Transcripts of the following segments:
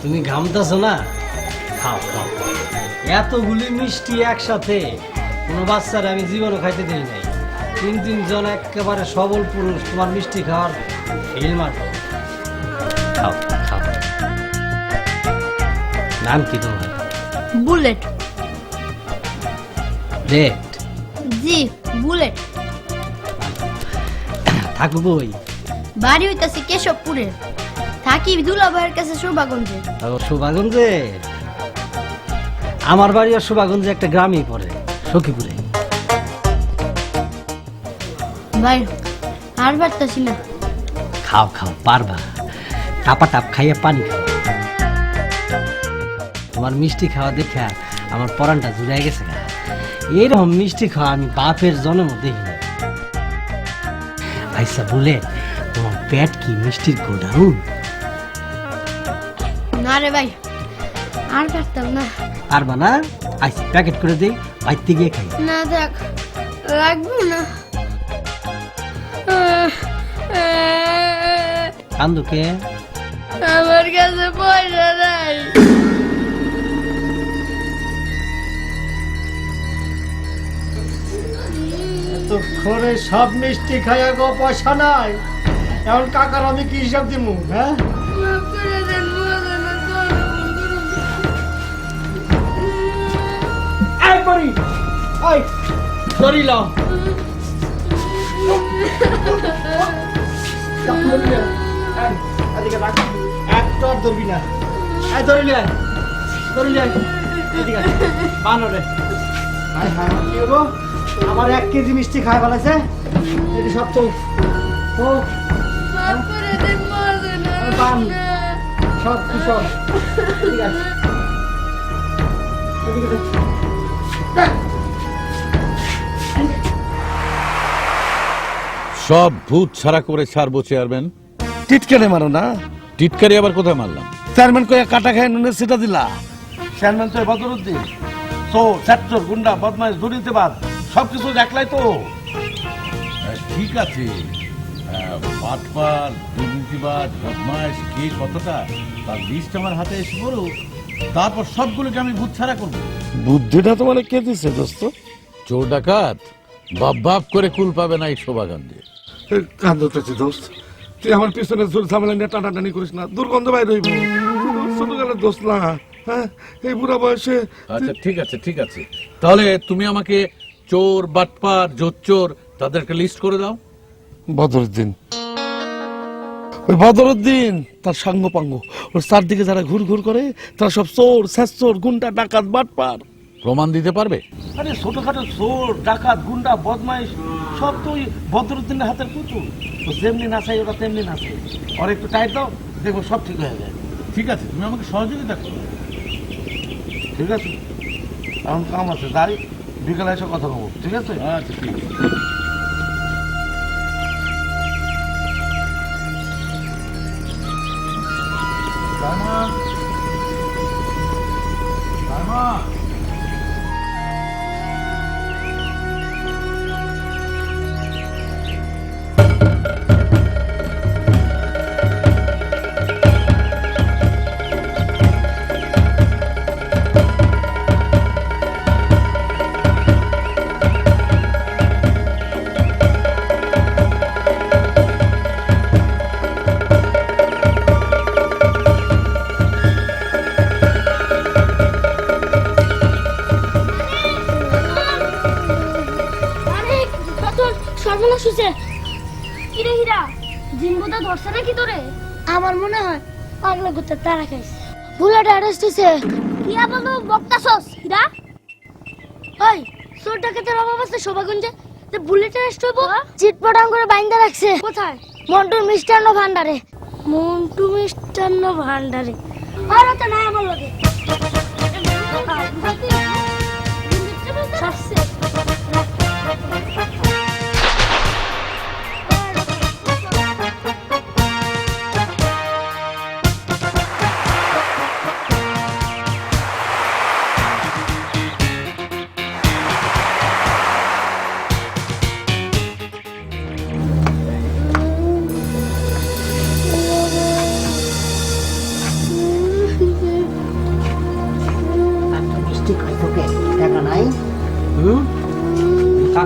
তুমি ঘামতেছো না? খাও খাও। এতগুলি মিষ্টি একসাথে কোনো বাচ্চার আমি জীবনও খাইতে দিই নাই। তিন তিনজন একেবারে সবল পুরুষ তোমার মিষ্টি খাওয়ার ফিল মাঠো খাও খাও। নাম কি তোমার? বুলেট। রেট জি বুলেট। থাকব বই বাড়ি হইতাছে কেশবপুরে। থাকি দুলা ভাইয়ের কাছে শোভাগঞ্জে শোভাগঞ্জে আমার বাড়ি আর শোভাগঞ্জে একটা গ্রামই পড়ে সখীপুরে। ভাই আর পারতাছি না। খাও খাও পারবা। টাপা টাপ খাইয়া পানি খাও। তোমার মিষ্টি খাওয়া দেখা আমার পরানটা জুড়ে গেছে গা। এরকম মিষ্টি খাওয়া আমি বাপের জন্ম দেখি না আইসা বলে তোমার পেট কি মিষ্টির গোডাউন? না রে ভাই আর পারতাম না। পারবা না আইসা প্যাকেট করে দেই বাইতে গিয়ে খাই। না দেখ লাগবে না। কান্দুকে। আমার কাছে পয়সা নাই। এতক্ষণে সব মিষ্টি খাইয়া গো পয়সা নাই। এখন কাকার আমি কি হিসাব দিমু হ্যাঁ? পরি এই ধরি লও। একটা ধরবি না। এই হায় হায়। কি আমার এক কেজি মিষ্টি খাই ফেলেছে। এটি সব তো ও সব কুশল। ঠিক আছে। সব ভূত ছাড়া করে ছাড়বো চেয়ারম্যান। টিটকারে মারো না। টিটকারি আবার কোথায় মারলাম? চেয়ারম্যান কয়ে কাটা খায় নুনের সেটা দিলা। চেয়ারম্যান তো বদরুদ্দিন। তো চারচোর গুন্ডা বদমাইশ দুর্নীতিবাদ সব কিছু দেখলাই তো। ঠিক আছে। পাটপার দুর্নীতিবাদ বদমাস কে কতটা তার লিস্ট আমার হাতে এসে পড়ো তারপর সবগুলোকে আমি ভূত ছাড়া করব। বুদ্ধিটা তোমার কে দিছে দোস্ত? চোর ডাকাত? বাপ বাপ করে কুল পাবে না এই শোভাকাণ্ডে কান্দতেছি দোস্ত। তুই আমার পিছনে জোর ঝামেলা নিয়ে টানাটানি করিস না দুর্গন্ধ বাইর হইব। ছোট গেলের দোস্ত না হ্যাঁ? এই বুড়া বয়সে আচ্ছা ঠিক আছে ঠিক আছে। তাহলে তুমি আমাকে চোর বাটপার জোচ্চোর তাদেরকে লিস্ট করে দাও। বদরুদ্দিন ওই বদরুদ্দিন তার সাঙ্গ পাঙ্গ ওর চারদিকে যারা ঘুর ঘুর করে তারা সব চোর শেষচোর গুন্ডা ডাকাত বাটপার। প্রমাণ দিতে পারবে? আরে ছোটখাটো চোর ডাকাত গুন্ডা বদমাইশ সব তো ওই বদরুদ্দিনের হাতের পুতুল তো যেমনি নাচাই ওরা তেমনি নাচে আর একটু টাইট দাও দেখব সব ঠিক হয়ে যায়। ঠিক আছে তুমি আমাকে সহযোগিতা করো। ঠিক আছে। এখন কাম আছে যাই বিকালে এসে কথা বলব ঠিক আছে? আচ্ছা ঠিক আছে। 船啊。হয়েছে কিরে হীরা ধরছে নাকি তোরে আমার মনে হয় পাগলা করতে তারা খাইছে বুলেট অ্যারেস্ট হয়েছে কি হীরা ওই চোর ডাকাতের অভাব আছে শোভাগঞ্জে যে বুলেট অ্যারেস্ট হইব চিটপটাং করে বাইন্দা রাখছে কোথায় মন্টুর মিষ্টান্ন ভান্ডারে মন্টু মিষ্টান্ন ভান্ডারে আর তো নাই আমার লগে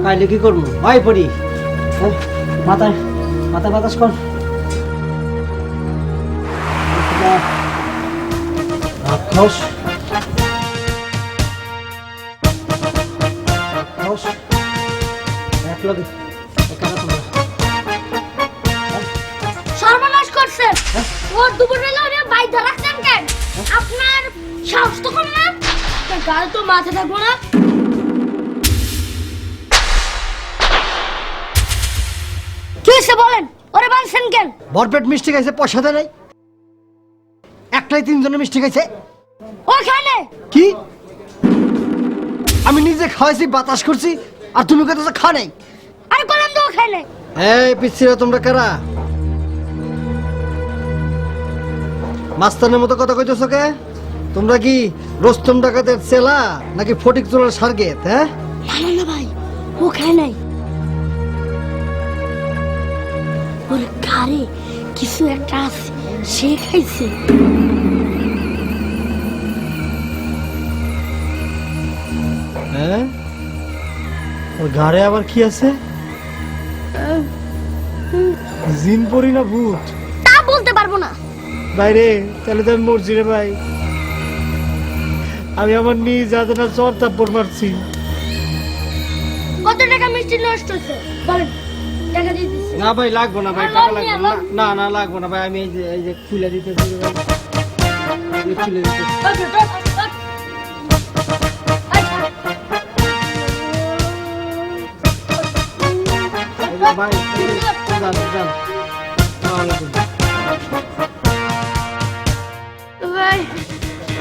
পাইলে কি করব? ভাই পড়ি। হ্যাঁ, মাথায় মাথায় বাতাস কর। রাক্ষস রাক্ষস এক লগে। সর্বনাশ করছে। ওর দুপুরবেলা ওরে বাইধা রাখছেন কেন? আপনার সাহস তো কম না? তো মাথা থাকব না। হয়েছে বলেন ওরে বানছেন কেন? বরপেট মিষ্টি খাইছে পয়সা দেয় নাই। একটাই তিনজনে মিষ্টি খাইছে। ওখানে? কি? আমি নিজে খাওয়াইছি বাতাস করছি আর তুমি কত খা নাই। আর করলাম তো ওখানে। এই পিচ্ছিরা তোমরা কারা? মাস্তানের মতো কথা কইতেছো কে? তোমরা কি রোস্তম ডাকাতের চেলা নাকি ফটিক চোলার সার্গেত হ্যাঁ? না না ভাই ও খায় নাই। ওর ঘাড়ে কিছু একটা আছে সে খাইছে। হ্যাঁ? ওর ঘাড়ে আবার কি আছে? জিন পরি না ভূত? তা বলতে পারব না। বাইরে তাহলে তো আমি মরছি রে ভাই। আমি আমার নিজ হাতে না চর তাপ্পর মারছি। কত টাকা মিষ্টি নষ্ট হচ্ছে বলেন। না ভাই লাগবো না ভাই টাকা লাগবে। না না না লাগবো না ভাই আমি এই যে এই যে খুলে দিতেছি রে ভাই। খুলে। আচ্ছা। ভাই যান যান। ভাই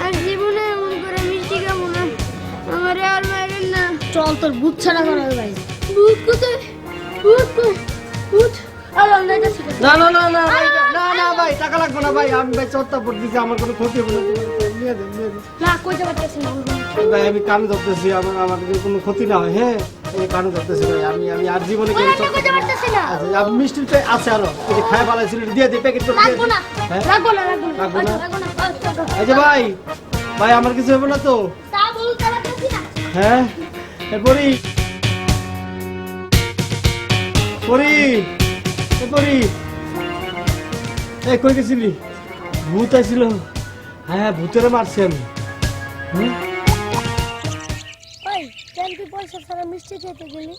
আর জীবনে এমন করে মিষ্টি খাব না। আমার আর মারেন না। চল তোর বুক ছাড়া করা ভাই। বুক কোথায়? বুক কই? না না না না ভাই, না না ভাই টাকা লাগবে না ভাই। আমি ভাই চর তাপ্পর দিছি আমার কোনো ক্ষতি হবে না। নিয়ে দেন নিয়ে দেন না কইতে পারতেছি ভাই আমি কান ধরতেছি আমার আমার কোনো ক্ষতি না হয় হ্যাঁ? এই কান ধরতেছি ভাই। আমি আমি আর জীবনে কেন না? আচ্ছা আমি মিষ্টি তো আছে আরও। এই যে খায় ভালো ছিল দিয়ে দিই প্যাকেট করে দিয়ে রাখব না। রাখব না রাখব না। রাখব না? রাখব না। আচ্ছা, আচ্ছা। এই যে ভাই ভাই আমার কিছু হবে না তো? তা বলতে পারতেছি না। হ্যাঁ? এরপরই পরি এরপরই এই কই গেছিলি? ভূত আইছিল। হ্যাঁ ভূতেরে মারছি আমি। ওই কেন তুই পয়সা ছাড়া মিষ্টি খেতে গেলি?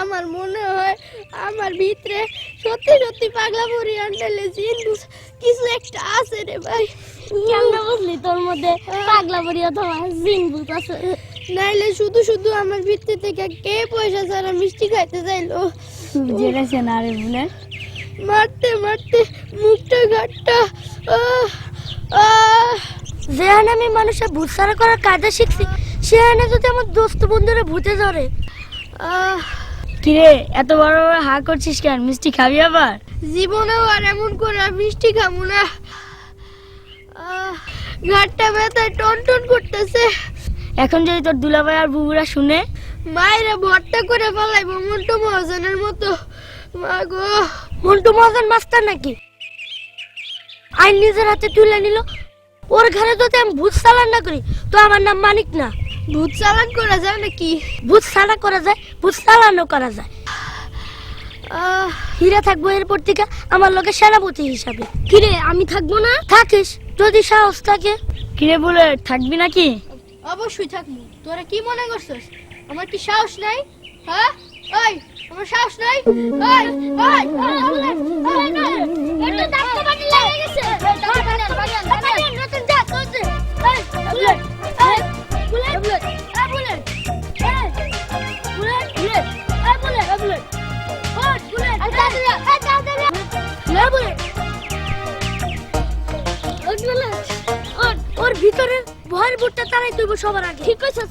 আমার মনে হয় আমার ভিতরে সত্যি সত্যি পাগলা ভরি আন্ডালে জিন কিছু একটা আছে রে ভাই। কেমন বুঝলি তোর মধ্যে পাগলা ভরি অথবা জিন ভূত আছে? নাইলে শুধু শুধু আমার ভিতরে থেকে কে পয়সা ছাড়া মিষ্টি খাইতে চাইলো? জেরেছে না রে বলে মারতে মারতে মুখটা ঘাটটা যেখানে আমি মানুষের ভূত সারা করার কাজে শিখছি সেখানে যদি আমার দোস্ত বন্ধুরা ভূতে ধরে। কিরে এত বড় বড় হা করছিস কেন? মিষ্টি খাবি আবার? জীবনেও আর এমন করে মিষ্টি খাব না। ঘাটটা ব্যথায় টন টন করতেছে। এখন যদি তোর দুলাভাই আর বুবুরা শুনে মায়েরা ভট্টা করে ফেলাইবো মন্টু মহাজনের মতো। মা গো। মন্টু মহাজন মাস্টার নাকি? আইন নিজের হাতে তুলে নিল। ওর ঘরে যদি আমি ভূত চালান না করি তো আমার নাম মানিক না। ভূত চালান করা যায় নাকি? ভূত চালা করা যায় ভূত চালানো করা যায়। হীরা থাকব এরপর থেকে আমার লোকের সেনাপতি হিসাবে। কিরে আমি থাকব না? থাকিস যদি সাহস থাকে। কিরে বলে থাকবি নাকি? অবশ্যই থাকব। তোরা কি মনে করছিস? আমার কি সাহস নাই হ্যাঁ আমার সাহস নাই ওই ওই একটু ওর ভিতরে ভয়ের বুটটা তারাই তুইব সবার আগে ঠিক কইছস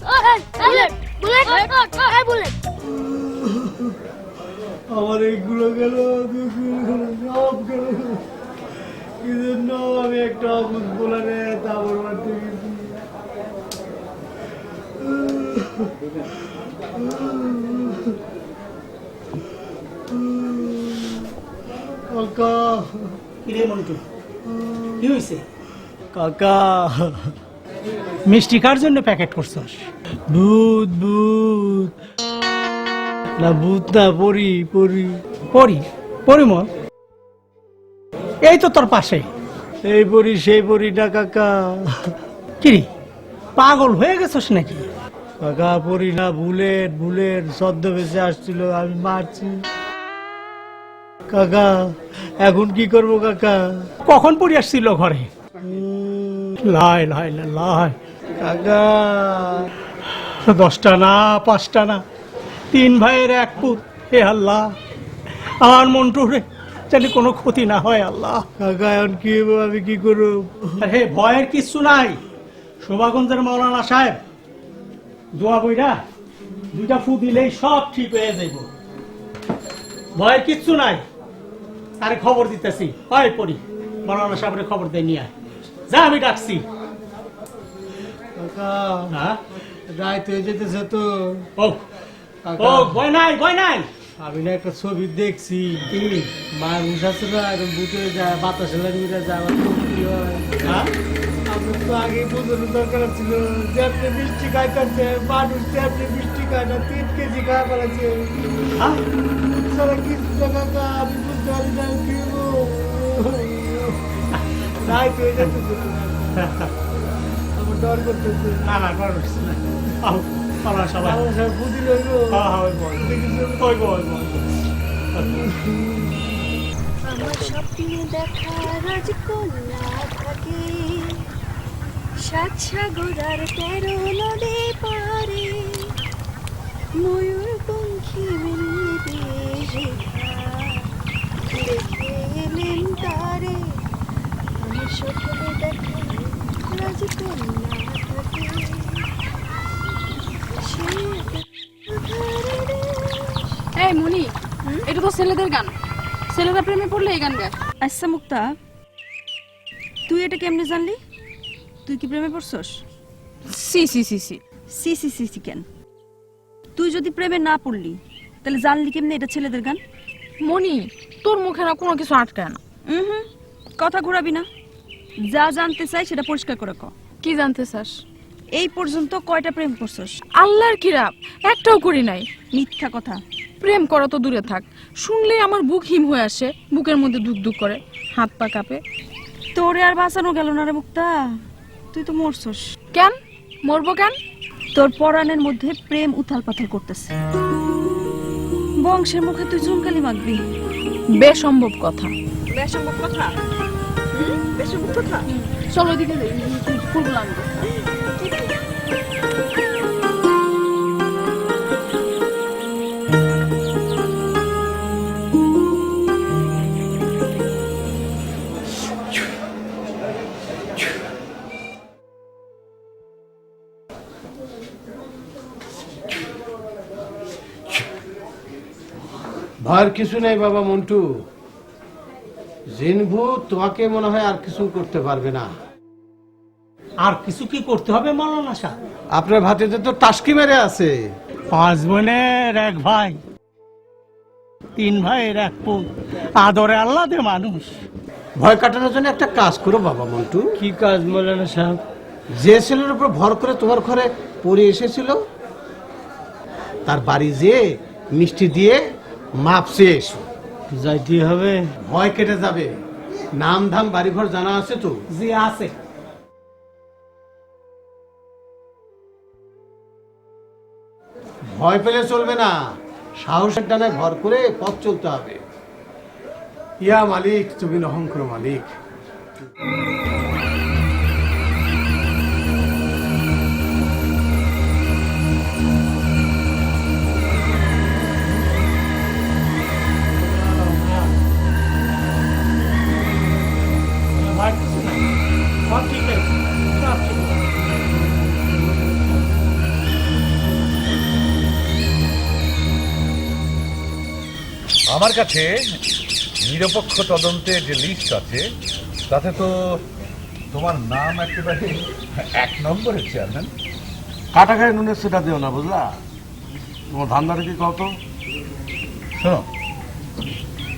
কিরে মন্টু? কি হয়েছে কাকা মিষ্টি কার জন্য প্যাকেট করছস? ভূত ভূত না ভূত না পরি পরি। পরি? পরিমল এই তো তোর পাশে। এই পরি সেই পরি না কাকা। কিরি পাগল হয়ে গেছিস নাকি? কাকা পরি না বুলেট বুলেট বেঁচে আসছিল আমি মারছি। কাকা এখন কি করব কাকা? কখন পড়ি আসছিল ঘরে? লাই লাই লাই, কাকা। দশটা না পাঁচটা না। তিন ভাইয়ের এক পুত হে আল্লাহ। আমার মন্টু রে জানি কোনো ক্ষতি না হয় আল্লাহ। কাকা এখন কি আমি কি করব? হে ভয়ের কিচ্ছু নাই। শোভাগঞ্জের মৌলানা সাহেব দোয়া বইরা দুইটা ফু দিলেই সব ঠিক হয়ে যাইব। ভয়ের কিচ্ছু নাই। আরে খবর দিতেছি। হয় পড়ি মৌলানা সাহেবের খবর দেয় নিয়ে যা আমি ডাকছি। হ্যাঁ? রাত যেতেছে তো। ও ও ভয় নাই ভয় নাই। আমি না একটা ছবি দেখছি। আছে না এরকম বুটে যায় বাতাসে লাগিয়ে যায় আমার আগে বোঝানোর দরকার ছিল যে আপনি বৃষ্টি করছে মানুষ যে আপনি বৃষ্টি খায় না তিন কেজি খায় ফেলেছে। সারা কিছু টাকা আমি বুঝতে পারি না দিব তাই তো এটা তো আমার ডর করতেছে। না না ডর করছে না। সবাই বুঝি লইব হ্যাঁ হ্যাঁ কইব কইব আমার স্বপ্নে দেখা রাজকন্যা থাকে। সাত সাগর আর তেরো নদী পারে। ময়ূর পঙ্খী দেখে এলেন তারে। আমার স্বপ্নে দেখা রাজকন্যা। এই মনি এটা তো ছেলেদের গান। ছেলেরা প্রেমে পড়লে এই গান গায়। আচ্ছা মুক্তা তুই এটা কেমনে জানলি? তুই কি প্রেমে পড়ছস? সি সি সি সি। সি সি সি সি কেন? তুই যদি প্রেমে না পড়লি তাহলে জানলি কেমনে এটা ছেলেদের গান? মনি তোর মুখে না কোনো কিছু আটকায় না। হুম কথা ঘোরাবি না। যা জানতে চাই সেটা পরিষ্কার করে ক। কি জানতে চাস? এই পর্যন্ত কয়টা প্রেম করছস? আল্লাহর কি কিরাপ একটাও করি নাই। মিথ্যা কথা। প্রেম করা তো দূরে থাক। শুনলেই আমার বুক হিম হয়ে আসে বুকের মধ্যে ধুক ধুক করে হাত পা কাঁপে। তোরে আর বাঁচানো গেল না রে মুক্তা। তুই তো মরছস। কেন? মরবো কেন? তোর পরাণের মধ্যে প্রেম উথাল পাথাল করতেছে। বংশের মুখে তুই চুনকালি মাগবি বেসম্ভব কথা। বেসম্ভব কথা? বেসম্ভব কথা? চলো ওইদিকে ফুলগুলো আনব। ভয়ের কিছু নেই বাবা মন্টু। জিনভু তোমাকে মনে হয় আর কিছু করতে পারবে না। আর কিছু কি করতে হবে মৌলানা সাহেব? আপনার ভাতিতে তো টাস্কি মেরে আছে। পাঁচ বোনের এক ভাই তিন ভাইয়ের এক পুত আদরে আল্লাহ দে মানুষ। ভয় কাটানোর জন্য একটা কাজ করো বাবা মন্টু। কি কাজ মৌলানা সাহেব? যে ছেলের উপর ভর করে তোমার ঘরে পড়ে এসেছিল তার বাড়ি যেয়ে মিষ্টি দিয়ে মাপসে এসো যাইতে হবে। ভয় কেটে যাবে। নাম ধাম বাড়িঘর জানা আছে তো? যে আছে। ভয় পেলে চলবে না। সাহসের ডানায় ভর করে পথ চলতে হবে। ইয়া মালিক তুমি নহংকর মালিক। আমার কাছে নিরপেক্ষ তদন্তের যে লিস্ট আছে তাতে তো তোমার নাম একেবারে এক নম্বরের চেয়ারম্যান কাটা খায় নুনের সেটা দিও না বুঝলা? তোমার ধান্দাটা কি কত শোনো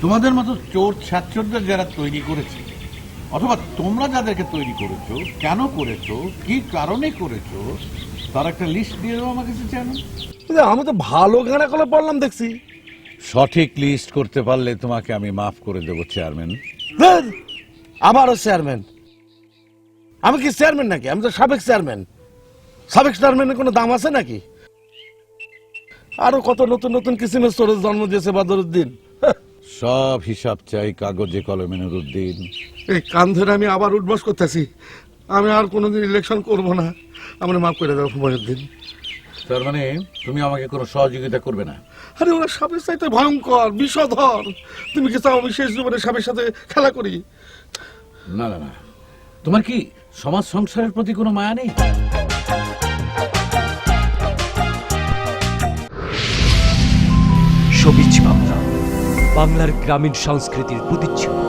তোমাদের মতো চোর ছাত্রদের যারা তৈরি করেছে অথবা তোমরা যাদেরকে তৈরি করেছ কেন করেছ কি কারণে করেছ তার একটা লিস্ট দিয়ে দেবো আমাকে চেয়ারম্যান আমি তো ভালো গানা কলে পড়লাম দেখছি। সঠিক লিস্ট করতে পারলে তোমাকে আমি মাফ করে দেবো চেয়ারম্যান আবারও চেয়ারম্যান আমি কি চেয়ারম্যান নাকি? আমি তো সাবেক চেয়ারম্যান সাবেক চেয়ারম্যানের কোনো দাম আছে নাকি? আরও কত নতুন নতুন কিসিমের স্টোরেজ জন্ম দিয়েছে বদরুদ্দিন? সব হিসাব চাই কাগজে কলমে নুরুদ্দিন। এই কান ধরে আমি আবার উঠবস করতেছি। আমি আর কোনোদিন ইলেকশন করব না। আমার মাফ করে দেবো মহিউদ্দিন তার মানে তুমি আমাকে কোনো সহযোগিতা করবে না। আরে ওরা সাপের চাইতে ভয়ঙ্কর বিষধর। তুমি কি চাও আমি শেষ জীবনে সাপের সাথে খেলা করি? না না না। তোমার কি সমাজ সংসারের প্রতি কোনো মায়া নেই? সবিজ বাংলা বাংলার গ্রামীণ সংস্কৃতির প্রতিচ্ছবি।